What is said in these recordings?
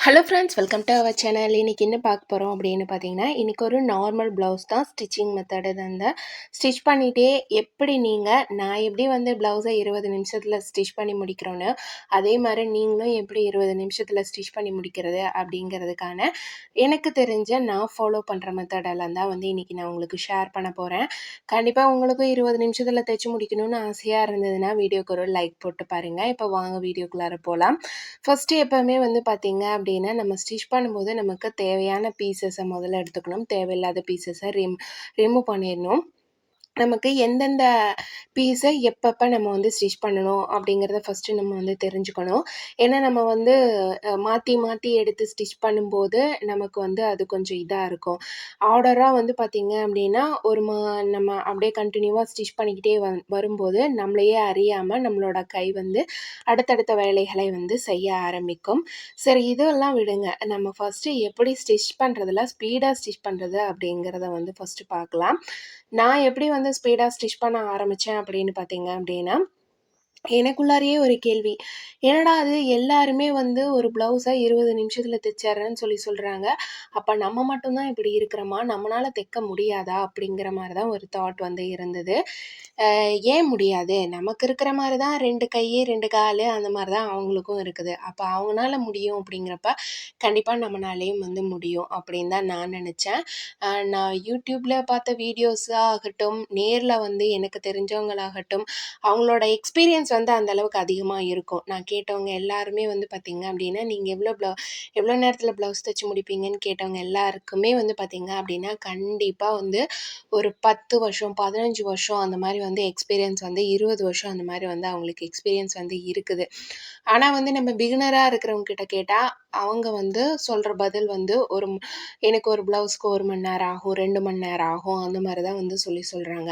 Hello friends welcome to our channel இன்றைக்கி என்ன பார்க்க போகிறோம் அப்படின்னு பார்த்தீங்கன்னா இன்றைக்கி ஒரு நார்மல் ப்ளவுஸ் தான் ஸ்டிச்சிங் மெத்தடு வந்து ஸ்டிச் பண்ணிகிட்டே எப்படி நீங்கள் நான் எப்படி வந்து ப்ளவுஸை இருபது நிமிஷத்தில் ஸ்டிச் பண்ணி முடிக்கிறோன்னு அதே மாதிரி நீங்களும் எப்படி இருபது நிமிஷத்தில் ஸ்டிச் பண்ணி முடிக்கிறது அப்படிங்கிறதுக்கான எனக்கு தெரிஞ்ச நான் ஃபாலோ பண்ணுற மெத்தடெல்லாம் தான் வந்து இன்றைக்கி நான் உங்களுக்கு ஷேர் பண்ண போகிறேன் கண்டிப்பாக உங்களுக்கும் இருபது நிமிஷத்தில் தைச்சி முடிக்கணும்னு ஆசையாக இருந்ததுன்னா வீடியோக்கு ஒரு லைக் போட்டு பாருங்கள் இப்போ வாங்க வீடியோக்குள்ளார போகலாம் ஃபஸ்ட்டு எப்போவுமே வந்து பார்த்தீங்க அப்படின்னா நம்ம ஸ்டிச் பண்ணும்போது நமக்கு தேவையான பீசஸை முதல்ல எடுத்துக்கணும். தேவையில்லாத பீசஸை ரிம் ரிமூவ் பண்ணிடணும். நமக்கு எந்தெந்த பீஸை எப்பப்போ நம்ம வந்து ஸ்டிச் பண்ணணும் அப்படிங்கிறத ஃபஸ்ட்டு நம்ம வந்து தெரிஞ்சுக்கணும். ஏன்னா நம்ம வந்து மாற்றி மாற்றி எடுத்து ஸ்டிச் பண்ணும்போது நமக்கு வந்து அது கொஞ்சம் இதாக இருக்கும். ஆர்டராக வந்து பார்த்திங்க அப்படின்னா ஒரு மா நம்ம அப்படியே கண்டினியூவாக ஸ்டிச் பண்ணிக்கிட்டே வ வரும்போது நம்மளையே அறியாமல் நம்மளோட கை வந்து அடுத்தடுத்த வேலைகளை வந்து செய்ய ஆரம்பிக்கும். சரி இதெல்லாம் விடுங்க. நம்ம ஃபஸ்ட்டு எப்படி ஸ்டிச் பண்ணுறதுல ஸ்பீடாக ஸ்டிச் பண்ணுறது அப்படிங்கிறத வந்து ஃபஸ்ட்டு பார்க்கலாம். நான் எப்படி வந்து ஸ்பீடாக ஸ்டிச் பண்ண ஆரம்பித்தேன் அப்படின்னு பார்த்தீங்க அப்படின்னா எனக்குள்ளாரையே ஒரு கேள்வி. என்னடா அது எல்லாருமே வந்து ஒரு ப்ளவுஸை இருபது நிமிஷத்தில் தைச்சிட்றேன்னு சொல்லி சொல்கிறாங்க அப்போ நம்ம மட்டும்தான் இப்படி இருக்கிறோமா? நம்மளால் தைக்க முடியாதா? அப்படிங்கிற மாதிரி தான் ஒரு தாட் வந்து இருந்தது. ஏன் முடியாது? நமக்கு இருக்கிற மாதிரி தான் ரெண்டு கை ரெண்டு கால் அந்த மாதிரி தான் அவங்களுக்கும் இருக்குது. அப்போ அவங்களால முடியும் அப்படிங்கிறப்ப கண்டிப்பாக நம்மளாலேயும் வந்து முடியும் அப்படின்னு தான் நான் நினச்சேன். நான் யூடியூப்பில் பார்த்த வீடியோஸாகட்டும் ஆகட்டும் நேரில் வந்து எனக்கு தெரிஞ்சவங்களாகட்டும் அவங்களோட எக்ஸ்பீரியன்ஸ் எக்ஸ்பீரியன்ஸ் வந்து அந்த அளவுக்கு அதிகமாக இருக்கும். நான் கேட்டவங்க எல்லாருமே வந்து பார்த்திங்க அப்படின்னா நீங்கள் எவ்வளோ ப்ளவு எவ்வளோ நேரத்தில் ப்ளவுஸ் தைச்சி முடிப்பீங்கன்னு கேட்டவங்க எல்லாருக்குமே வந்து பார்த்திங்க அப்படின்னா கண்டிப்பாக வந்து ஒரு பத்து வருஷம் பதினஞ்சு வருஷம் அந்த மாதிரி வந்து எக்ஸ்பீரியன்ஸ் வந்து இருபது வருஷம் அந்த மாதிரி வந்து அவங்களுக்கு எக்ஸ்பீரியன்ஸ் வந்து இருக்குது. ஆனால் வந்து நம்ம பிகினராக இருக்கிறவங்க கிட்ட கேட்டால் அவங்க வந்து சொல்கிற பதில் வந்து ஒரு எனக்கு ஒரு ப்ளவுஸ்க்கு ஒரு மணி நேரம் ஆகும் ரெண்டு மணி நேரம் ஆகும் அந்த மாதிரி தான் வந்து சொல்லி சொல்கிறாங்க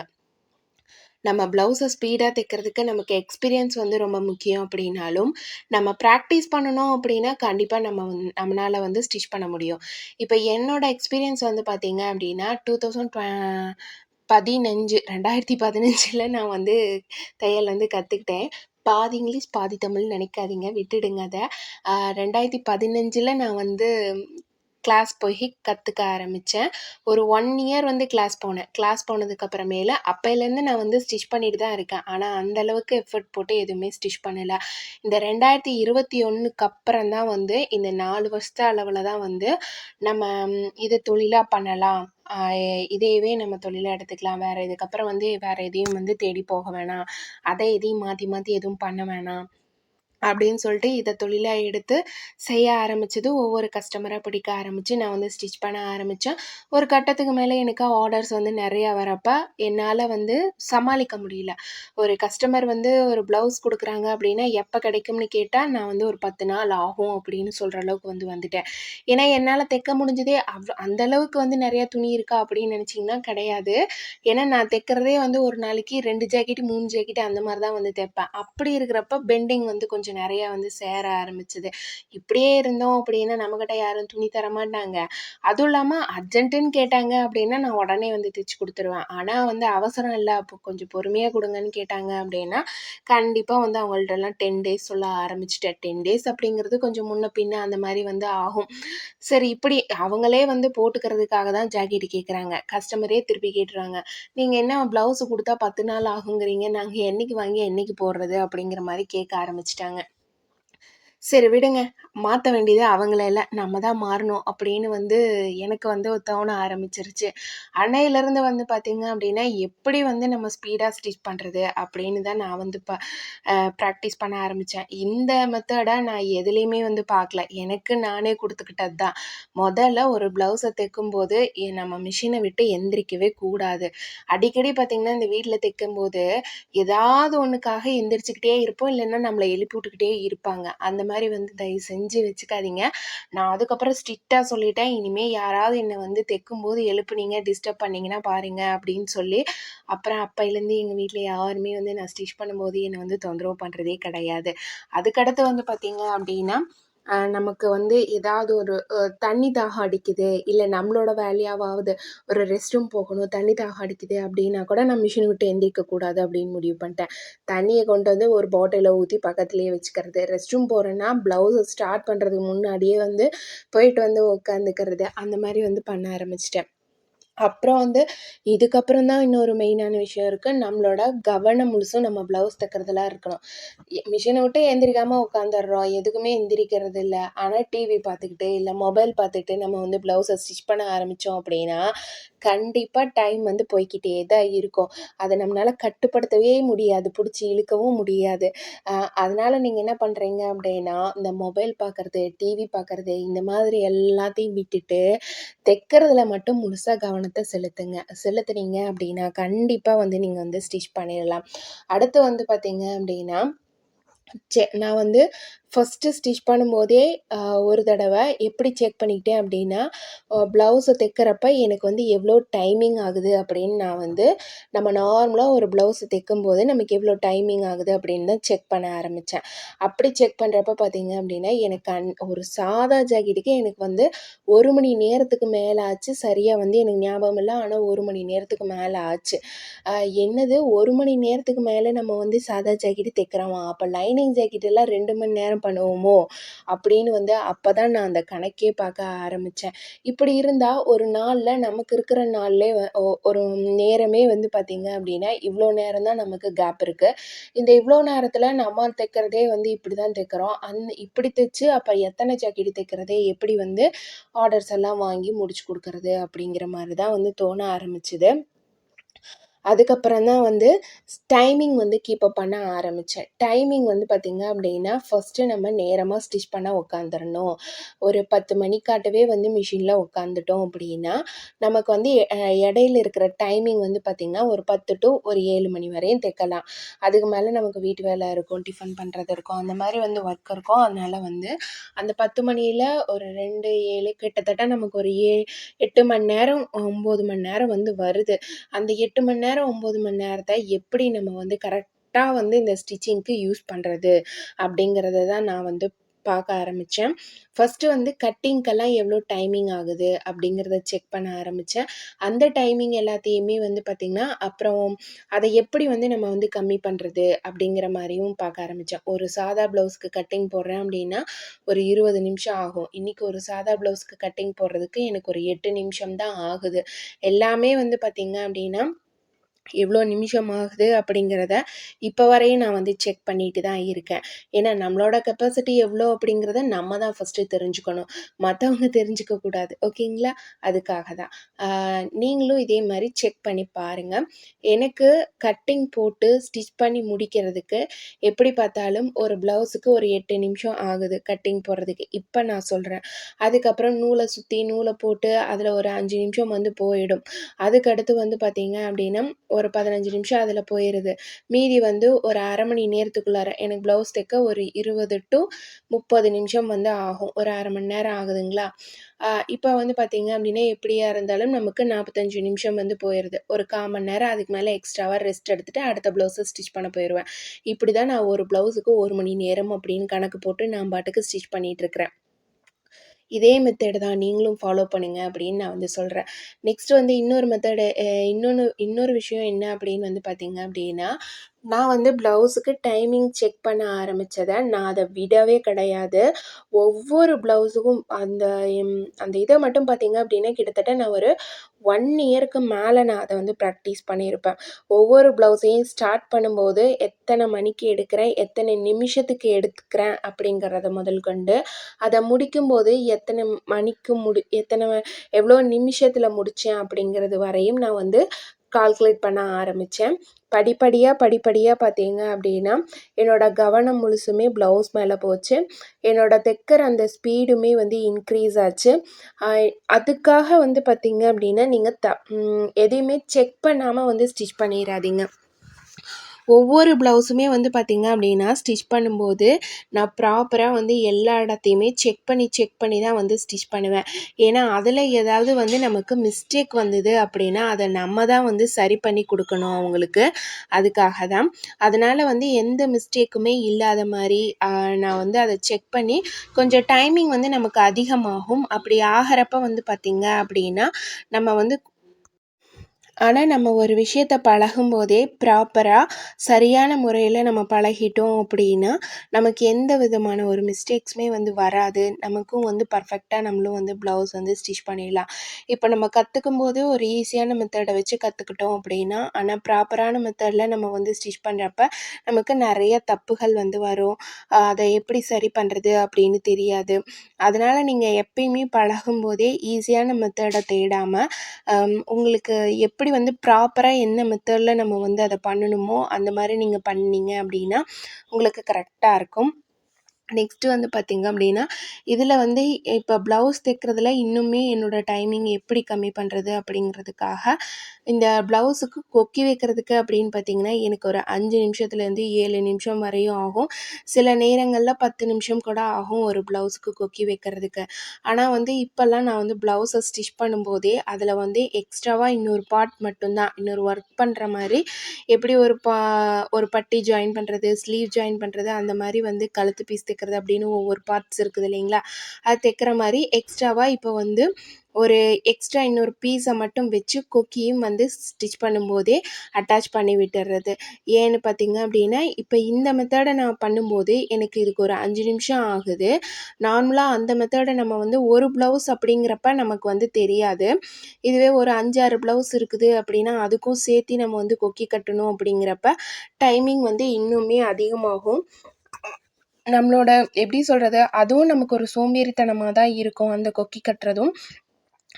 நம்ம ப்ளவுஸை ஸ்பீடாக தைக்கிறதுக்கு நமக்கு எக்ஸ்பீரியன்ஸ் வந்து ரொம்ப முக்கியம் அப்படின்னாலும் நம்ம ப்ராக்டிஸ் பண்ணணும் அப்படின்னா கண்டிப்பாக நம்ம நம்மளால் வந்து ஸ்டிச் பண்ண முடியும். இப்போ என்னோடய எக்ஸ்பீரியன்ஸ் வந்து பார்த்திங்க அப்படின்னா டூ தௌசண்ட் பதினஞ்சு ரெண்டாயிரத்தி பதினஞ்சில் நான் வந்து தையல் வந்து கற்றுக்கிட்டேன் பாதி இங்கிலீஷ் பாதி தமிழ் நினைக்காதீங்க விட்டுடுங்க அதை. ரெண்டாயிரத்தி பதினஞ்சில் நான் வந்து கிளாஸ் போய் கற்றுக்க ஆரம்பித்தேன் ஒரு ஒன் இயர் வந்து கிளாஸ் போனேன். கிளாஸ் போனதுக்கப்புறமேல அப்போலேருந்து நான் வந்து ஸ்டிச் பண்ணிட்டு தான் இருக்கேன். ஆனால் அந்தளவுக்கு எஃபர்ட் போட்டு எதுவுமே ஸ்டிச் பண்ணலை. இந்த ரெண்டாயிரத்தி இருபத்தி ஒன்றுக்கு அப்புறம் தான் வந்து இந்த நாலு வருஷத்து அளவில் தான் வந்து நம்ம இதை தொழிலாக பண்ணலாம். இதையவே நம்ம தொழிலாக எடுத்துக்கலாம். வேறு இதுக்கப்புறம் வந்து வேறு எதையும் வந்து தேடி போக வேணாம். அதை எதையும் மாற்றி மாற்றி எதுவும் பண்ண வேணாம். அப்படின்னு சொல்லிட்டு இதை தொழிலாக எடுத்து செய்ய ஆரம்பித்தது ஒவ்வொரு கஸ்டமராக பிடிக்க ஆரம்பித்து நான் வந்து ஸ்டிச் பண்ண ஆரம்பித்தேன் ஒரு கட்டத்துக்கு மேலே எனக்கு ஆர்டர்ஸ் வந்து நிறையா வரப்போ என்னால் வந்து சமாளிக்க முடியல. ஒரு கஸ்டமர் வந்து ஒரு ப்ளவுஸ் கொடுக்குறாங்க அப்படின்னா எப்போ கிடைக்கும்னு கேட்டால் நான் வந்து ஒரு பத்து நாள் ஆகும் அப்படின்னு சொல்கிற அளவுக்கு வந்து வந்துட்டேன். ஏன்னா என்னால் தைக்க முடிஞ்சதே அவ் அந்த அளவுக்கு வந்து நிறையா துணி இருக்கா அப்படின்னு நினச்சிங்கன்னா கிடையாது. ஏன்னா நான் தைக்கிறதே வந்து ஒரு நாளைக்கு ரெண்டு ஜாக்கெட்டு மூணு ஜாக்கெட்டு அந்த மாதிரி தான் வந்து தைப்பேன். அப்படி இருக்கிறப்ப பெண்டிங் வந்து கொஞ்சம் கொஞ்சம் நிறையா வந்து சேர ஆரம்பிச்சது. இப்படியே இருந்தோம் அப்படின்னா நம்மக்கிட்ட யாரும் துணி தர மாட்டாங்க அதுவும் இல்லாமல் அர்ஜென்ட்டுன்னு கேட்டாங்க அப்படின்னா நான் உடனே வந்து தைச்சி கொடுத்துருவேன். ஆனால் வந்து அவசரம் இல்லை. அப்போ கொஞ்சம் பொறுமையாக கொடுங்கன்னு கேட்டாங்க அப்படின்னா கண்டிப்பாக வந்து அவங்கள்ட்டலாம் டென் டேஸ் சொல்ல ஆரம்பிச்சிட்டேன். டென் டேஸ் அப்படிங்கிறது கொஞ்சம் முன்ன பின்ன அந்த மாதிரி வந்து ஆகும். சரி இப்படி அவங்களே வந்து போட்டுக்கிறதுக்காக தான் ஜாக்கெட் கேட்குறாங்க கஸ்டமரே திருப்பி கேட்டுறாங்க. நீங்கள் என்ன ப்ளவுஸ் கொடுத்தா பத்து நாள் ஆகுங்கிறீங்க. நாங்கள் என்றைக்கு வாங்கி என்றைக்கு போடுறது? அப்படிங்கிற மாதிரி கேட்க ஆரம்பிச்சிட்டாங்க. சரி விடுங்க. மாற்ற வேண்டியது அவங்கள இல்லை. நம்ம தான் மாறணும் அப்படின்னு வந்து எனக்கு வந்து தோண ஆரம்பிச்சிருச்சு. அன்னையிலேருந்து வந்து பார்த்திங்க அப்படின்னா எப்படி வந்து நம்ம ஸ்பீடாக ஸ்டிச் பண்ணுறது அப்படின்னு தான் நான் வந்து ப ப்ராக்டிஸ் பண்ண ஆரம்பித்தேன் இந்த மெத்தடை நான் எதுலேயுமே வந்து பார்க்கல எனக்கு நானே கொடுத்துக்கிட்டது தான். முதல்ல ஒரு ப்ளவுஸை தைக்கும்போது நம்ம மிஷினை விட்டு எந்திரிக்கவே கூடாது. அடிக்கடி பார்த்திங்கன்னா இந்த வீட்டில் தைக்கும்போது ஏதாவது ஒன்றுக்காக எந்திரிச்சுக்கிட்டே இருப்போம். இல்லைன்னா நம்மளை எழுப்பி விட்டுக்கிட்டே இருப்பாங்க. அந்த மாதிரி வந்து தயவு செஞ்சு வச்சுக்காதீங்க. நான் அதுக்கப்புறம் ஸ்ட்ரிக்டாக சொல்லிட்டேன். இனிமேல் யாராவது என்னை வந்து தைக்கும்போது எழுப்புனீங்க டிஸ்டர்ப் பண்ணிங்கன்னா பாருங்க அப்படின்னு சொல்லி அப்புறம் அப்போலேருந்து எங்கள் வீட்டில் யாருமே வந்து நான் ஸ்டிச் பண்ணும்போது என்னை வந்து தொந்தரவு பண்ணுறதே கிடையாது. அதுக்கடுத்து வந்து பார்த்திங்க அப்படின்னா நமக்கு வந்து ஏதாவது ஒரு தண்ணி தாகம் அடிக்குது, இல்லை நம்மளோட வேலையாவது ஒரு ரெஸ்ட் ரூம் போகணும், தண்ணி தாகம் அடிக்குது அப்படின்னா கூட நான் மிஷின் விட்டு எந்திரிக்கக்கூடாது அப்படின்னு முடிவு பண்ணிட்டேன். தண்ணியை கொண்டு வந்து ஒரு பாட்டிலில் ஊற்றி பக்கத்துலேயே வச்சுக்கிறது. ரெஸ்ட் ரூம் போகிறேன்னா ப்ளவுஸை ஸ்டார்ட் பண்ணுறதுக்கு முன்னாடியே வந்து போயிட்டு வந்து உட்காந்துக்கிறது. அந்த மாதிரி வந்து பண்ண ஆரம்பிச்சிட்டேன் அப்புறம் வந்து இதுக்கப்புறம் தான் இன்னொரு மெயினான விஷயம் இருக்கு. நம்மளோட கவனம் முழுசும் நம்ம ப்ளவுஸ் தைக்கிறதுல இருக்கணும். எ விட்டு எந்திரிக்காமல் உட்காந்துடுறோம் எதுக்குமே எந்திரிக்கிறது இல்லை ஆனால் டிவி பார்த்துக்கிட்டு, இல்லை மொபைல் பார்த்துக்கிட்டு நம்ம வந்து ப்ளவுஸை ஸ்டிச் பண்ண ஆரம்பித்தோம் அப்படின்னா, கண்டிப்பாக டைம் வந்து போய்க்கிட்டே தான் இருக்கும். அதை நம்மளால் கட்டுப்படுத்தவே முடியாது. பிடிச்சி இழுக்கவும் முடியாது. அதனால் நீங்கள் என்ன பண்ணுறீங்க அப்படின்னா, இந்த மொபைல் பார்க்குறது டிவி பார்க்குறது இந்த மாதிரி எல்லாத்தையும் விட்டுட்டு, தைக்கிறதுல மட்டும் முழுசாக கவனத்தை செலுத்துங்க. செலுத்துனீங்க அப்படின்னா, கண்டிப்பாக வந்து நீங்கள் வந்து ஸ்டிச் பண்ணிடலாம். அடுத்து வந்து பார்த்தீங்க அப்படின்னா, சே நான் வந்து ஃபஸ்ட்டு ஸ்டிச் பண்ணும்போதே ஒரு தடவை எப்படி செக் பண்ணிக்கிட்டேன் அப்படின்னா, ப்ளவுஸை தைக்கிறப்ப எனக்கு வந்து எவ்வளோ டைமிங் ஆகுது அப்படின்னு நான் வந்து நம்ம நார்மலாக ஒரு ப்ளவுஸை தைக்கும்போது நமக்கு எவ்வளோ டைமிங் ஆகுது அப்படின்னு தான் செக் பண்ண ஆரம்பித்தேன் அப்படி செக் பண்ணுறப்ப பார்த்தீங்க அப்படின்னா, எனக்கு அன் ஒரு சாதா ஜாக்கெட்டுக்கு எனக்கு வந்து ஒரு மணி நேரத்துக்கு மேலே ஆச்சு. சரியாக வந்து எனக்கு ஞாபகம் இல்லை ஆனால் ஒரு மணி நேரத்துக்கு மேலே ஆச்சு. என்னது ஒரு மணி நேரத்துக்கு மேலே நம்ம வந்து சாதா ஜாக்கெட்டு தைக்கிறோமா? அப்போ லைனிங் ஜாக்கெட்டெல்லாம் எல்லாம் 2 மணி நேரம் பண்ணுவோமோ? அப்படின்னு வந்து அப்போ தான் நான் அந்த கணக்கே பார்க்க ஆரம்பித்தேன் இப்படி இருந்தால் ஒரு நாளில் நமக்கு இருக்கிற நாள்லே ஒரு நேரமே வந்து பார்த்திங்க அப்படின்னா, இவ்வளோ நேரம் தான் நமக்கு கேப் இருக்குது இந்த இவ்வளோ நேரத்தில் நம்ம தைக்கிறதே வந்து இப்படி தான் தைக்கிறோம். அந் இப்படி தைச்சு அப்போ எத்தனை ஜாக்கெட் தைக்கிறதே எப்படி வந்து ஆர்டர்ஸ் எல்லாம் வாங்கி முடிச்சு கொடுக்கறது அப்படிங்கிற மாதிரி தான் வந்து தோண ஆரம்பிச்சது. அதுக்கப்புறம் தான் வந்து டைமிங் வந்து கீப்பப் பண்ண ஆரம்பித்தேன் டைமிங் வந்து பார்த்தீங்க அப்படின்னா, ஃபர்ஸ்ட்டு நம்ம நேரமாக ஸ்டிச் பண்ண உட்காந்துடணும் ஒரு 10 மணிக்காட்டவே வந்து மிஷினில் உட்காந்துட்டோம் அப்படின்னா, நமக்கு வந்து இடையில இருக்கிற டைமிங் வந்து பார்த்திங்கன்னா ஒரு 10 டூ ஒரு ஏழு மணி வரையும் தைக்கலாம். அதுக்கு மேலே நமக்கு வீட்டு வேலை இருக்கும், டிஃபன் பண்ணுறது இருக்கும். அந்த மாதிரி வந்து ஒர்க் இருக்கும். அதனால் வந்து அந்த பத்து மணியில் ஒரு 2, 7 கிட்டத்தட்ட நமக்கு ஒரு ஏ எட்டு மணி நேரம், ஒம்பது மணி நேரம் வந்து வருது. அந்த எட்டு மணி நேரம், நேரம் ஒம்பது மணி நேரத்தை எப்படி நம்ம வந்து கரெக்டாக வந்து இந்த ஸ்டிச்சிங்க்கு யூஸ் பண்ணுறது அப்படிங்கிறத தான் நான் வந்து பார்க்க ஆரம்பித்தேன் ஃபஸ்ட்டு வந்து கட்டிங்க்கெல்லாம் எவ்வளோ டைமிங் ஆகுது? அப்படிங்கிறத செக் பண்ண ஆரம்பித்தேன் அந்த டைமிங் எல்லாத்தையுமே வந்து பார்த்திங்கன்னா அப்புறம் அதை எப்படி வந்து நம்ம வந்து கம்மி பண்ணுறது அப்படிங்கிற மாதிரியும் பார்க்க ஆரம்பித்தேன் ஒரு சாதா ப்ளவுஸ்க்கு கட்டிங் போடுறேன் அப்படின்னா, ஒரு 20 நிமிஷம் ஆகும். இன்றைக்கி ஒரு சாதா ப்ளவுஸ்க்கு கட்டிங் போடுறதுக்கு எனக்கு ஒரு எட்டு நிமிஷம் தான் ஆகுது. எல்லாமே வந்து பார்த்திங்க அப்படின்னா, எவ்வளோ நிமிஷம் ஆகுது அப்படிங்கிறத இப்போ வரையும் நான் வந்து செக் பண்ணிட்டு தான் இருக்கேன். ஏன்னா நம்மளோட கெப்பாசிட்டி எவ்வளோ அப்படிங்கிறத நம்ம தான் ஃபஸ்ட்டு தெரிஞ்சுக்கணும். மற்றவங்க தெரிஞ்சுக்க கூடாது. ஓகேங்களா? அதுக்காக தான். நீங்களும் இதே மாதிரி செக் பண்ணி பாருங்கள் எனக்கு கட்டிங் போட்டு ஸ்டிச் பண்ணி முடிக்கிறதுக்கு எப்படி பார்த்தாலும் ஒரு ப்ளவுஸுக்கு ஒரு எட்டு நிமிஷம் ஆகுது கட்டிங் போடுறதுக்கு. இப்போ நான் சொல்கிறேன் அதுக்கப்புறம் நூலை சுற்றி நூலை போட்டு அதில் ஒரு அஞ்சு நிமிஷம் வந்து போயிடும். அதுக்கடுத்து வந்து பார்த்தீங்க அப்படின்னா, ஒரு 15 நிமிஷம் அதில் போயிடுது மீதி வந்து ஒரு அரை மணி நேரத்துக்குள்ளார எனக்கு ப்ளவுஸ் தைக்க ஒரு இருபது டு முப்பது நிமிஷம் வந்து ஆகும். ஒரு அரை மணி நேரம் ஆகுதுங்களா? இப்போ வந்து பார்த்தீங்க அப்படின்னா, எப்படியா இருந்தாலும் நமக்கு 45 நிமிஷம் வந்து போயிடுது ஒரு 1/4 மணி நேரம் அதுக்கு மேலே எக்ஸ்ட்ராவாக ரெஸ்ட் எடுத்துகிட்டு அடுத்த ப்ளவுஸை ஸ்டிச் பண்ண போயிடுவேன் இப்படி தான் நான் ஒரு ப்ளவுஸுக்கு ஒரு மணி நேரம் அப்படின்னு கணக்கு போட்டு நான் பாட்டுக்கு ஸ்டிச் பண்ணிகிட்ருக்கிறேன் இதே மெத்தடு தான் நீங்களும் ஃபாலோ பண்ணுங்கள் அப்படின்னு நான் வந்து சொல்கிறேன் நெக்ஸ்ட் வந்து இன்னொரு மெத்தடு இன்னொன்று இன்னொரு விஷயம் என்ன அப்படின்னு வந்து பார்த்தீங்க அப்படின்னா, நான் வந்து ப்ளவுஸுக்கு டைமிங் செக் பண்ண ஆரம்பித்ததை நான் அதை விடவே கிடையாது. ஒவ்வொரு ப்ளவுஸுக்கும் அந்த அந்த இதை மட்டும் பார்த்தீங்க அப்படின்னா, கிட்டத்தட்ட நான் ஒரு ஒன் இயருக்கு மேலே நான் அதை வந்து ப்ராக்டிஸ் பண்ணியிருப்பேன். ஒவ்வொரு ப்ளவுஸையும் ஸ்டார்ட் பண்ணும்போது எத்தனை மணிக்கு எடுக்கிறேன்? எத்தனை நிமிஷத்துக்கு எடுத்துக்கிறேன்? அப்படிங்கிறத முதல் கொண்டு, அதை முடிக்கும்போது எத்தனை மணிக்கு முடி எத்தனை எவ்வளோ நிமிஷத்தில் முடித்தேன் அப்படிங்கிறது வரையும் நான் வந்து கால்குலேட் பண்ண ஆரம்பித்தேன் படிப்படியாக படிப்படியாக பார்த்தீங்க அப்படின்னா, என்னோடய கவனம் முழுசுமே ப்ளவுஸ் மேலே போச்சு. என்னோடய தைக்கிற அந்த ஸ்பீடுமே வந்து இன்க்ரீஸ் ஆச்சு. அதுக்காக வந்து பார்த்தீங்க அப்படின்னா, நீங்கள் த எதையுமே செக் பண்ணாமல் வந்து ஸ்டிச் பண்ணிடாதீங்க ஒவ்வொரு ப்ளவுஸுமே வந்து பார்த்திங்க அப்படின்னா ஸ்டிச் பண்ணும்போது நான் ப்ராப்பராக வந்து எல்லா இடத்தையுமே செக் பண்ணி செக் பண்ணி தான் வந்து ஸ்டிச் பண்ணுவேன். ஏன்னா அதில் ஏதாவது வந்து நமக்கு மிஸ்டேக் வந்தது அப்படின்னா அதை நம்ம தான் வந்து சரி பண்ணி கொடுக்கணும் அவங்களுக்கு. அதுக்காக தான். அதனால் வந்து எந்த மிஸ்டேக்குமே இல்லாத மாதிரி நான் வந்து அதை செக் பண்ணி கொஞ்சம் டைமிங் வந்து நமக்கு அதிகமாகும். அப்படி ஆகிறப்ப வந்து பார்த்திங்க அப்படின்னா நம்ம வந்து ஆனால் நம்ம ஒரு விஷயத்த பழகும்போதே ப்ராப்பராக சரியான முறையில் நம்ம பழகிட்டோம் அப்படின்னா நமக்கு எந்த விதமான ஒரு மிஸ்டேக்ஸுமே வந்து வராது. நமக்கும் வந்து பர்ஃபெக்டாக நம்மளும் வந்து ப்ளவுஸ் வந்து ஸ்டிச் பண்ணிடலாம். இப்போ நம்ம கற்றுக்கும் போதே ஒரு ஈஸியான மெத்தடை வச்சு கற்றுக்கிட்டோம் அப்படின்னா ஆனால் ப்ராப்பரான மெத்தடில் நம்ம வந்து ஸ்டிச் பண்ணுறப்ப நமக்கு நிறைய தப்புகள் வந்து வரும். அதை எப்படி சரி பண்ணுறது அப்படின்னு தெரியாது. அதனால் நீங்கள் எப்பயுமே பழகும்போதே ஈஸியான மெத்தடை தேடாமல் உங்களுக்கு எப்படி எப்படி வந்து ப்ராப்பராக என்ன மெத்தடில் நம்ம வந்து அதை பண்ணணுமோ அந்த மாதிரி நீங்கள் பண்ணீங்க அப்படின்னா உங்களுக்கு கரெக்டாக இருக்கும். நெக்ஸ்ட்டு வந்து பார்த்திங்க அப்படின்னா இதில் வந்து இப்போ ப்ளவுஸ் தைக்கிறதுல இன்னுமே என்னோடய டைமிங் எப்படி கம்மி பண்ணுறது அப்படிங்கிறதுக்காக இந்த ப்ளவுஸுக்கு கொக்கி வைக்கிறதுக்கு அப்படின்னு பார்த்திங்கன்னா எனக்கு ஒரு அஞ்சு நிமிஷத்துலேருந்து ஏழு நிமிஷம் வரையும் ஆகும். சில நேரங்களில் பத்து நிமிஷம் கூட ஆகும் ஒரு ப்ளவுஸுக்கு கொக்கி வைக்கிறதுக்கு. ஆனால் வந்து இப்போல்லாம் நான் வந்து ப்ளவுஸை ஸ்டிச் பண்ணும்போதே அதில் வந்து எக்ஸ்ட்ராவாக இன்னொரு பார்ட் மட்டும்தான் இன்னொரு ஒர்க் பண்ணுற மாதிரி எப்படி ஒரு பா ஒரு பட்டி ஜாயின் பண்ணுறது ஸ்லீவ் ஜாயின் பண்ணுறது அந்த மாதிரி வந்து கழுத்து பீஸ் தைக்கிறது அப்படின்னு ஒவ்வொரு பார்ட்ஸ் இருக்குது இல்லைங்களா? அது தைக்கிற மாதிரி எக்ஸ்ட்ராவாக இப்போ வந்து ஒரு எக்ஸ்ட்ரா இன்னொரு பீஸை மட்டும் வச்சு கொக்கியும் வந்து ஸ்டிச் பண்ணும்போதே அட்டாச் பண்ணி விட்டுறது. ஏன்னு பார்த்தீங்க அப்படின்னா இப்போ இந்த மெத்தடை நான் பண்ணும்போது எனக்கு இதுக்கு ஒரு அஞ்சு நிமிஷம் ஆகுது. நார்மலாக அந்த மெத்தடை நம்ம வந்து ஒரு ப்ளவுஸ் அப்படிங்கிறப்ப நமக்கு வந்து தெரியாது. இதுவே ஒரு அஞ்சாறு ப்ளவுஸ் இருக்குது அப்படின்னா அதுக்கும் சேர்த்து நம்ம வந்து கொக்கி கட்டணும் அப்படிங்கிறப்ப டைமிங் வந்து இன்னுமே அதிகமாகும். நம்மளோட எப்படி சொல்கிறது அதுவும் நமக்கு ஒரு சோம்பேறித்தனமாக தான் இருக்கும் அந்த கொக்கி கட்டுறதும்.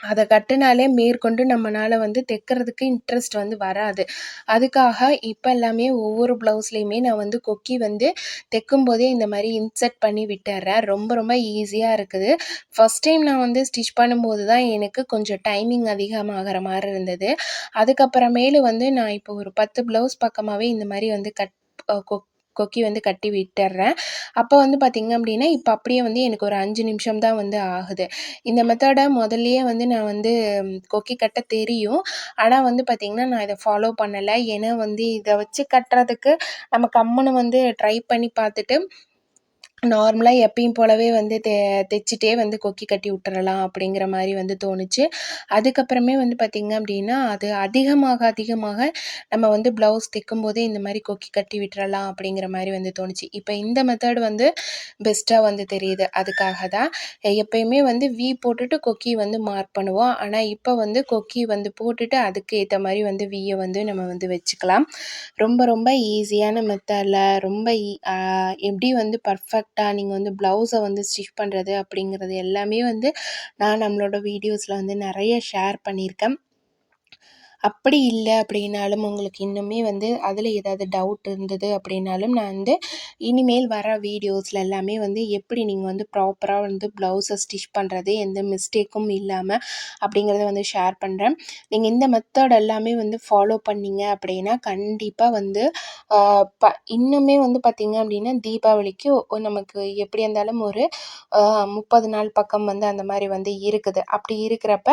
அதை கட்டினாலே மேற்கொண்டு நம்மளால் வந்து தைக்கிறதுக்கு இன்ட்ரெஸ்ட் வந்து வராது. அதுக்காக இப்போ எல்லாமே ஒவ்வொரு ப்ளவுஸ்லேயுமே நான் வந்து கொக்கி வந்து தைக்கும்போதே இந்த மாதிரி இன்சர்ட் பண்ணி விட்டுறேன். ரொம்ப ரொம்ப ஈஸியாக இருக்குது. ஃபஸ்ட் டைம் நான் வந்து ஸ்டிச் பண்ணும்போது தான் எனக்கு கொஞ்சம் டைமிங் அதிகமாகிற மாதிரி இருந்தது. அதுக்கப்புறமேலு வந்து நான் இப்போ ஒரு பத்து ப்ளவுஸ் பக்கமாகவே இந்த மாதிரி வந்து கட் கொக் கொக்கி வந்து கட்டி விட்டுறேன். அப்போ வந்து பார்த்திங்க அப்படின்னா இப்போ அப்படியே வந்து எனக்கு ஒரு அஞ்சு நிமிஷம் தான் வந்து ஆகுது. இந்த மெத்தடை முதல்லையே வந்து நான் வந்து கொக்கி கட்ட தெரியும். ஆனால் வந்து பார்த்திங்கன்னா நான் இதை ஃபாலோ பண்ணலை. ஏன்னா வந்து இதை வச்சு கட்டுறதுக்கு நம்ம கம்முன்னு வந்து ட்ரை பண்ணி பார்த்துட்டு நார்மலாக எப்பயும் போலவே வந்து தெ தைச்சிட்டே வந்து கொக்கி கட்டி விட்டுறலாம் அப்படிங்கிற மாதிரி வந்து தோணுச்சு. அதுக்கப்புறமே வந்து பார்த்திங்க அப்படின்னா அது அதிகமாக அதிகமாக நம்ம வந்து ப்ளவுஸ் தைக்கும் போதே இந்த மாதிரி கொக்கி கட்டி விட்டுறலாம் அப்படிங்கிற மாதிரி வந்து தோணுச்சு. இப்போ இந்த மெத்தட் வந்து பெஸ்ட்டாக வந்து தெரியுது. அதுக்காக தான். எப்பயுமே வந்து வி போட்டுட்டு கொக்கி வந்து மார்க் பண்ணுவோம். ஆனால் இப்போ வந்து கொக்கி வந்து போட்டுட்டு அதுக்கு ஏற்ற மாதிரி வந்து வியை வந்து நம்ம வந்து வச்சுக்கலாம். ரொம்ப ரொம்ப ஈஸியான மெத்தடில் ரொம்ப e, எப்படி வந்து பர்ஃபெக்ட் கரெக்டாக நீங்கள் வந்து ப்ளவுஸை வந்து ஸ்டிச் பண்ணுறது அப்படிங்கிறது எல்லாமே வந்து நான் நம்மளோட வீடியோஸில் வந்து நிறைய ஷேர் பண்ணியிருக்கேன். அப்படி இல்லை அப்படின்னாலும் உங்களுக்கு இன்னுமே வந்து அதில் ஏதாவது டவுட் இருந்தது அப்படின்னாலும் நான் வந்து இனிமேல் வர வீடியோஸில் எல்லாமே வந்து எப்படி நீங்கள் வந்து ப்ராப்பராக வந்து ப்ளவுஸை ஸ்டிச் பண்ணுறது எந்த மிஸ்டேக்கும் இல்லாமல் அப்படிங்கிறத வந்து ஷேர் பண்ணுறேன் நீங்கள் இந்த மெத்தட் எல்லாமே வந்து ஃபாலோ பண்ணிங்க அப்படின்னா கண்டிப்பாக வந்து ப இன்னுமே வந்து பார்த்திங்க அப்படின்னா தீபாவளிக்கு நமக்கு எப்படி இருந்தாலும் ஒரு முப்பது நாள் பக்கம் வந்து அந்த மாதிரி வந்து இருக்குது. அப்படி இருக்கிறப்ப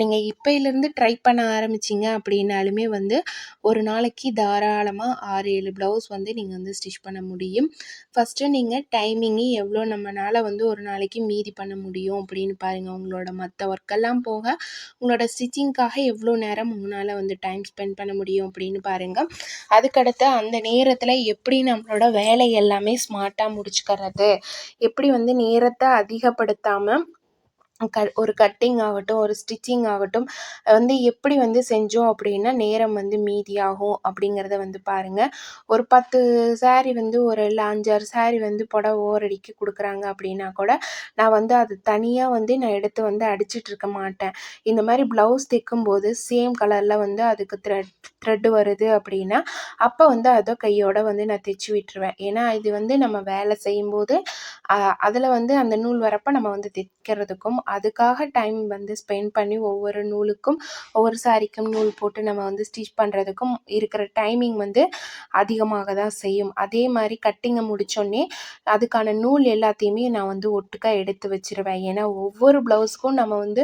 நீங்கள் இப்போயிலேருந்து ட்ரை பண்ண ஆரம்பிச்சிங்க அப்படின்னாலுமே வந்து ஒரு நாளைக்கு தாராளமாக ஆறு ஏழு ப்ளவுஸ் வந்து நீங்கள் வந்து ஸ்டிச் பண்ண முடியும். ஃபஸ்ட்டு நீங்கள் டைமிங்கு எவ்வளோ நம்மளால் வந்து ஒரு நாளைக்கு மீதி பண்ண முடியும் அப்படின்னு பாருங்கள் உங்களோட மற்ற ஒர்க்கெல்லாம் போக உங்களோட ஸ்டிச்சிங்க்காக எவ்வளோ நேரம் உங்களால் வந்து டைம் ஸ்பெண்ட் பண்ண முடியும் அப்படின்னு பாருங்கள் அதுக்கடுத்து அந்த நேரத்தில் எப்படி நம்மளோட வேலை எல்லாமே ஸ்மார்ட்டாக முடிச்சுக்கிறது? எப்படி வந்து நேரத்தை அதிகப்படுத்தாமல் க ஒரு கட்டிங் ஆகட்டும் ஒரு ஸ்டிச்சிங் ஆகட்டும் வந்து எப்படி வந்து செஞ்சோம் அப்படின்னா நேரம் வந்து மீதியாகும் அப்படிங்கிறத வந்து பாருங்கள் ஒரு பத்து ஸாரீ வந்து ஒரு இல்லை அஞ்சாறு ஸாரீ வந்து புடவ ஓரடிக்கு கொடுக்குறாங்க அப்படின்னா கூட நான் வந்து அது தனியாக வந்து நான் எடுத்து வந்து அடிச்சிட்ருக்க மாட்டேன். இந்த மாதிரி ப்ளவுஸ் தைக்கும்போது சேம் கலரில் வந்து அதுக்கு த்ரெட் த்ரெட்டு வருது அப்படின்னா அப்போ வந்து அதை கையோட வந்து நான் தைச்சி விட்டுருவேன். ஏன்னா இது வந்து நம்ம வேலை செய்யும்போது அதில் வந்து அந்த நூல் வரப்போ நம்ம வந்து தைக்கிறதுக்கும் அதுக்காக டைம் வந்து ஸ்பெண்ட் பண்ணி ஒவ்வொரு நூலுக்கும் ஒவ்வொரு சாரிக்கும் நூல் போட்டு நம்ம வந்து ஸ்டிச் பண்ணுறதுக்கும் இருக்கிற டைமிங் வந்து அதிகமாக தான் செய்யும். அதே மாதிரி கட்டிங்கை முடித்தோடனே அதுக்கான நூல் எல்லாத்தையுமே நான் வந்து ஒட்டுக்கா எடுத்து வச்சிருவேன். ஏன்னா ஒவ்வொரு ப்ளவுஸ்க்கும் நம்ம வந்து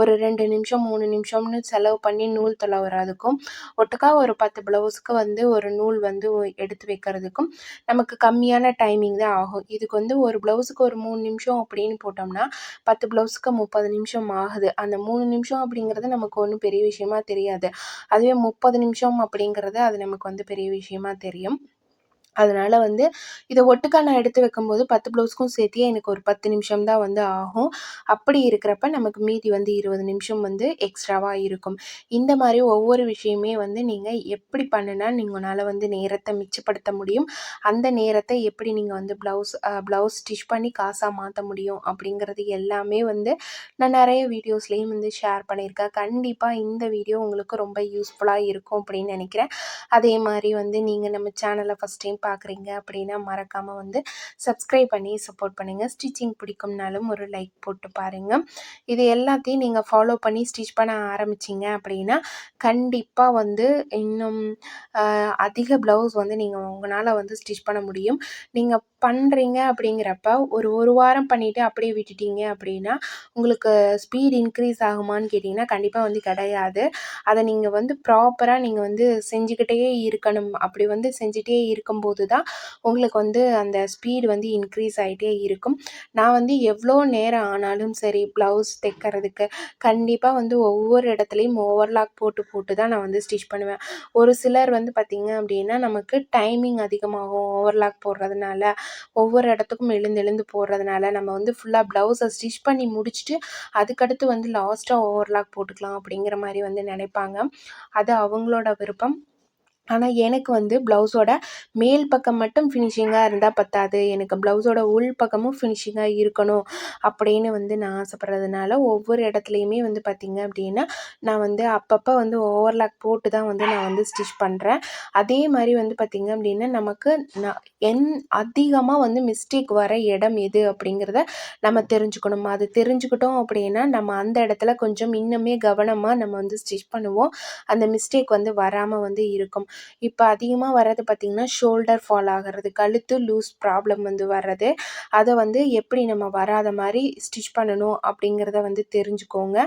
ஒரு ரெண்டு நிமிஷம் மூணு நிமிஷம்னு செலவு பண்ணி நூல் தொலைவுறதுக்கும் ஒட்டுக்கா ஒரு பத்து ப்ளவுஸ்க்கு வந்து ஒரு நூல் வந்து எடுத்து வைக்கிறதுக்கும் நமக்கு கம்மியான டைமிங் தான் ஆகும். இதுக்கு வந்து ஒரு ப்ளவுஸுக்கு ஒரு மூணு நிமிஷம் அப்படின்னு போட்டோம்னா பத்து ப்ளவுஸ்க்கு முப்பது நிமிஷம் ஆகுது. அந்த மூணு நிமிஷம் அப்படிங்கிறது நமக்கு ஒன்றும் பெரிய விஷயமா தெரியாது. அதுவே முப்பது நிமிஷம் அப்படிங்கிறது அது நமக்கு வந்து பெரிய விஷயமா தெரியும். அதனால் வந்து இதை ஒட்டுக்கா நான் எடுத்து வைக்கும்போது பத்து ப்ளவுஸ்க்கும் சேர்த்தியே எனக்கு ஒரு பத்து நிமிஷம் தான் வந்து ஆகும். அப்படி இருக்கிறப்ப நமக்கு மீதி வந்து இருபது நிமிஷம் வந்து எக்ஸ்ட்ராவாக இருக்கும். இந்த மாதிரி ஒவ்வொரு விஷயமே வந்து நீங்கள் எப்படி பண்ணுனா நீங்களால் வந்து நேரத்தை மிச்சப்படுத்த முடியும். அந்த நேரத்தை எப்படி நீங்கள் வந்து ப்ளவுஸ் ப்ளவுஸ் ஸ்டிச் பண்ணி காசாக மாற்ற முடியும் அப்படிங்கிறது எல்லாமே வந்து நான் நிறைய வீடியோஸ்லேயும் வந்து ஷேர் பண்ணியிருக்கேன். கண்டிப்பாக இந்த வீடியோ உங்களுக்கு ரொம்ப யூஸ்ஃபுல்லாக இருக்கும் அப்படின்னு நினைக்கிறேன். அதே மாதிரி வந்து நீங்கள் நம்ம சேனலை ஃபஸ்ட் டைம் பார்க்குறீங்க அப்படின்னா மறக்காமல் வந்து சப்ஸ்கிரைப் பண்ணி சப்போர்ட் பண்ணுங்கள் ஸ்டிச்சிங் பிடிக்கும்னாலும் ஒரு லைக் போட்டு பாருங்கள் இது எல்லாத்தையும் நீங்கள் ஃபாலோ பண்ணி ஸ்டிச் பண்ண ஆரம்பிச்சிங்க அப்படின்னா கண்டிப்பாக வந்து இன்னும் அதிக ப்ளவுஸ் வந்து நீங்கள் உங்களால் வந்து ஸ்டிச் பண்ண முடியும். நீங்கள் பண்ணுறீங்க அப்படிங்கிறப்ப ஒரு ஒரு வாரம் பண்ணிவிட்டு அப்படியே விட்டுட்டீங்க அப்படின்னா உங்களுக்கு ஸ்பீட் இன்க்ரீஸ் ஆகுமான்னு கேட்டிங்கன்னா கண்டிப்பாக வந்து கிடையாது. அதை நீங்கள் வந்து ப்ராப்பராக நீங்கள் வந்து செஞ்சுக்கிட்டே இருக்கணும். அப்படி வந்து செஞ்சுட்டே இருக்கும்போது தான் உங்களுக்கு வந்து அந்த ஸ்பீடு வந்து இன்க்ரீஸ் ஆகிட்டே இருக்கும். நான் வந்து எவ்வளோ நேரம் ஆனாலும் சரி ப்ளவுஸ் தைக்கிறதுக்கு கண்டிப்பாக வந்து ஒவ்வொரு இடத்துலையும் ஓவர்லாக் போட்டு போட்டு தான் நான் வந்து ஸ்டிச் பண்ணுவேன். ஒரு சிலர் வந்து பார்த்திங்க அப்படின்னா நமக்கு டைமிங் அதிகமாகும் ஓவர்லாக் போடுறதுனால. ஒவ்வொரு இடத்துக்கும் எழுந்து எழுந்து போடுறதுனால நம்ம வந்து ஃபுல்லாக ப்ளவுஸை ஸ்டிச் பண்ணி முடிச்சுட்டு அதுக்கடுத்து வந்து லாஸ்ட்டாக ஓவர்லாக் போட்டுக்கலாம் அப்படிங்கிற மாதிரி வந்து நினைப்பாங்க. அது அவங்களோட விருப்பம். ஆனால் எனக்கு வந்து ப்ளவுஸோட மேல் பக்கம் மட்டும் ஃபினிஷிங்காக இருந்தால் பத்தாது. எனக்கு ப்ளவுஸோட உள் பக்கமும் ஃபினிஷிங்காக இருக்கணும் அப்படின்னு வந்து நான் ஆசைப்பட்றதுனால ஒவ்வொரு இடத்துலையுமே வந்து பார்த்திங்க அப்படின்னா நான் வந்து அப்பப்போ வந்து ஓவர்லாக் போட்டு தான் வந்து நான் வந்து ஸ்டிச் பண்ணுறேன் அதே மாதிரி வந்து பார்த்திங்க அப்படின்னா நமக்கு நான் என் அதிகமாக வந்து மிஸ்டேக் வர இடம் எது அப்படிங்கிறத நம்ம தெரிஞ்சுக்கணும். அது தெரிஞ்சுக்கிட்டோம் அப்படின்னா நம்ம அந்த இடத்துல கொஞ்சம் இன்னுமே கவனமாக நம்ம வந்து ஸ்டிச் பண்ணுவோம். அந்த மிஸ்டேக் வந்து வராமல் வந்து இருக்கும். இப்போ அதிகமாக வர்றது பார்த்திங்கன்னா ஷோல்டர் ஃபால் ஆகிறது கழுத்து லூஸ் ப்ராப்ளம் வந்து வர்றது. அதை வந்து எப்படி நம்ம வராத மாதிரி ஸ்டிச் பண்ணணும் அப்படிங்கிறத வந்து தெரிஞ்சுக்கோங்க.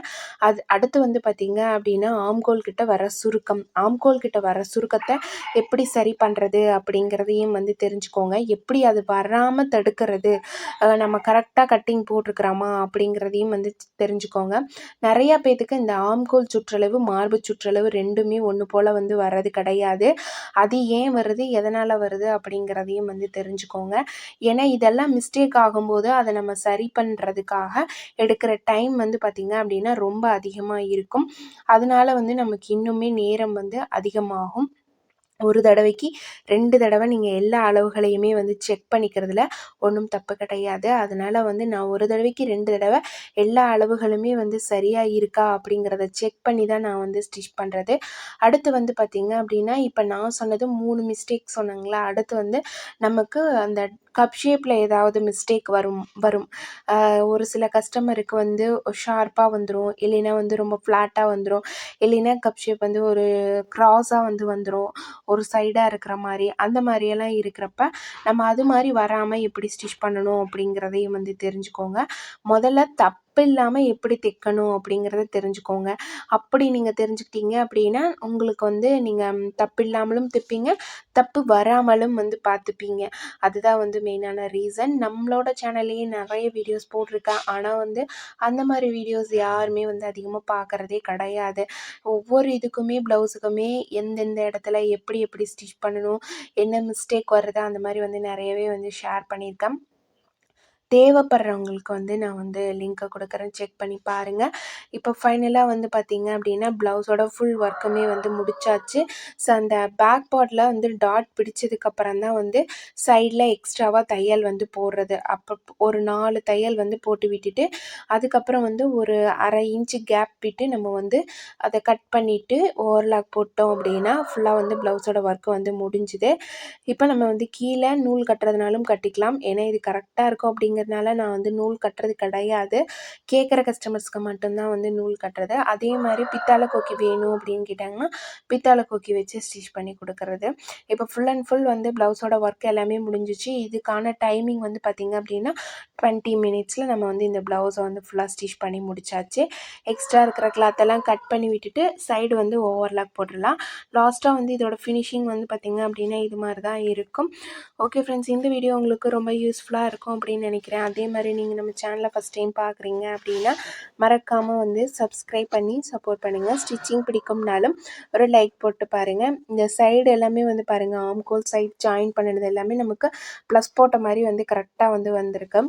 அது அடுத்து வந்து பார்த்திங்க அப்படின்னா ஆம்கோல் கிட்ட வர சுருக்கம். ஆம்கோல் கிட்ட வர சுருக்கத்தை எப்படி சரி பண்ணுறது அப்படிங்கிறதையும் வந்து தெரிஞ்சுக்கோங்க. எப்படி அது வராமல் தடுக்கிறது நம்ம கரெக்டாக கட்டிங் போட்டிருக்கிறோமா அப்படிங்கிறதையும் வந்து தெரிஞ்சுக்கோங்க. நிறையா பேத்துக்கு இந்த ஆம்கோல் சுற்றளவு மார்பு சுற்றளவு ரெண்டுமே ஒன்று போல் வந்து வர்றது கிடையாது. கிடையாது. அது ஏன் வருது? எதனால் வருது? அப்படிங்கிறதையும் வந்து தெரிஞ்சுக்கோங்க. ஏன்னா இதெல்லாம் மிஸ்டேக் ஆகும்போது அதை நம்ம சரி பண்ணுறதுக்காக எடுக்கிற டைம் வந்து பார்த்திங்க அப்படின்னா ரொம்ப அதிகமாக இருக்கும். அதனால வந்து நமக்கு இன்னுமே நேரம் வந்து அதிகமாகும். ஒரு தடவைக்கு ரெண்டு தடவை நீங்கள் எல்லா அளவுகளையுமே வந்து செக் பண்ணிக்கிறதுல ஒன்றும் தப்பு கிடையாது. அதனால் வந்து நான் ஒரு தடவைக்கு ரெண்டு தடவை எல்லா அளவுகளுமே வந்து சரியாக இருக்கா அப்படிங்கிறத செக் பண்ணி தான் நான் வந்து ஸ்டிச் பண்ணுறது அடுத்து வந்து பார்த்திங்க அப்படின்னா இப்போ நான் சொன்னது மூணு மிஸ்டேக் சொன்னாங்களா அடுத்து வந்து நமக்கு அந்த கப் ஷேப்பில் ஏதாவது மிஸ்டேக் வரும் வரும். ஒரு சில கஸ்டமருக்கு வந்து ஷார்ப்பாக வந்துடும் இல்லைன்னா வந்து ரொம்ப ஃப்ளாட்டாக வந்துடும் இல்லைன்னா கப் ஷேப் வந்து ஒரு க்ராஸாக வந்து வந்துடும் ஒரு சைடாக இருக்கிற மாதிரி அந்த மாதிரியெல்லாம் இருக்கிறப்ப நம்ம அது மாதிரி வராமல் எப்படி ஸ்டிச் பண்ணணும் அப்படிங்கிறதையும் வந்து தெரிஞ்சுக்கோங்க. முதல்ல தப் தப்பு இல்லாமல் எப்படி தைக்கணும் அப்படிங்கிறத தெரிஞ்சுக்கோங்க. அப்படி நீங்கள் தெரிஞ்சுக்கிட்டீங்க அப்படின்னா உங்களுக்கு வந்து நீங்கள் தப்பு இல்லாமலும் தைப்பீங்க தப்பு வராமலும் வந்து பார்த்துப்பீங்க. அதுதான் வந்து மெயினான ரீசன் நம்மளோட சேனல்லையே நிறைய வீடியோஸ் போட்டிருக்கேன். ஆனால் வந்து அந்த மாதிரி வீடியோஸ் யாருமே வந்து அதிகமாக பார்க்குறதே கிடையாது. ஒவ்வொரு இதுக்குமே ப்ளவுஸுக்குமே எந்தெந்த இடத்துல எப்படி எப்படி ஸ்டிச் பண்ணணும் என்ன மிஸ்டேக் வருது அந்த மாதிரி வந்து நிறையவே வந்து ஷேர் பண்ணியிருக்கேன். தேவைப்படுறவங்களுக்கு வந்து நான் வந்து லிங்க்கை கொடுக்குறேன். செக் பண்ணி பாருங்கள் இப்போ ஃபைனலாக வந்து பார்த்திங்க அப்படின்னா ப்ளவுஸோட ஃபுல் ஒர்க்குமே வந்து முடிச்சாச்சு. ஸோ அந்த பேக் பார்ட்டில் வந்து டாட் பிடிச்சதுக்கப்புறம் தான் வந்து சைடில் எக்ஸ்ட்ராவாக தையல் வந்து போடுறது. அப்போ ஒரு நாலு தையல் வந்து போட்டு விட்டுட்டு அதுக்கப்புறம் வந்து ஒரு அரை இன்ச்சு கேப் விட்டு நம்ம வந்து அதை கட் பண்ணிவிட்டு ஓவர்லாக் போட்டோம் அப்படின்னா ஃபுல்லாக வந்து ப்ளவுஸோட ஒர்க்கு வந்து முடிஞ்சுது. இப்போ நம்ம வந்து கீழே நூல் கட்டுறதுனாலும் கட்டிக்கலாம். ஏன்னா இது கரெக்டாக இருக்கும் அப்படிங்கிற அப்படிங்கிறதுனால நான் வந்து நூல் கட்டுறது கிடையாது. கேட்குற கஸ்டமர்ஸ்க்கு மட்டும்தான் வந்து நூல் கட்டுறது. அதே மாதிரி பித்தாளை கொக்கி வேணும் அப்படின்னு கேட்டாங்கன்னா பித்தாளை கொக்கி வச்சு ஸ்டிச் பண்ணி கொடுக்கறது. இப்போ ஃபுல் அண்ட் ஃபுல் வந்து ப்ளவுஸோட ஒர்க் எல்லாமே முடிஞ்சிச்சு. இதுக்கான டைமிங் வந்து பார்த்திங்க அப்படின்னா டுவெண்ட்டி மினிட்ஸில் நம்ம வந்து இந்த ப்ளவுஸை வந்து ஃபுல்லாக ஸ்டிச் பண்ணி முடிச்சாச்சு. எக்ஸ்ட்ரா இருக்கிற கிளாத் எல்லாம் கட் பண்ணி விட்டுட்டு சைடு வந்து ஓவர்லாக் போட்டுடலாம். லாஸ்ட்டாக வந்து இதோட ஃபினிஷிங் வந்து பார்த்திங்க அப்படின்னா இது மாதிரி தான் இருக்கும். ஓகே ஃப்ரெண்ட்ஸ் இந்த வீடியோ உங்களுக்கு ரொம்ப யூஸ்ஃபுல்லாக இருக்கும் அப்படின்னு நினைக்கிறேன். நினைக்கிறேன். அதே மாதிரி நீங்கள் நம்ம சேனலை ஃபஸ்ட் டைம் பார்க்குறீங்க அப்படின்னா மறக்காமல் வந்து சப்ஸ்கிரைப் பண்ணி சப்போர்ட் பண்ணுங்கள் ஸ்டிச்சிங் பிடிக்கும்னாலும் ஒரு லைக் போட்டு பாருங்கள் இந்த சைடு எல்லாமே வந்து பாருங்கள் ஆம்கோல் சைட் ஜாயின் பண்ணினது எல்லாமே நமக்கு ப்ளஸ் போட்ட மாதிரி வந்து கரெக்டாக வந்து வந்திருக்கு.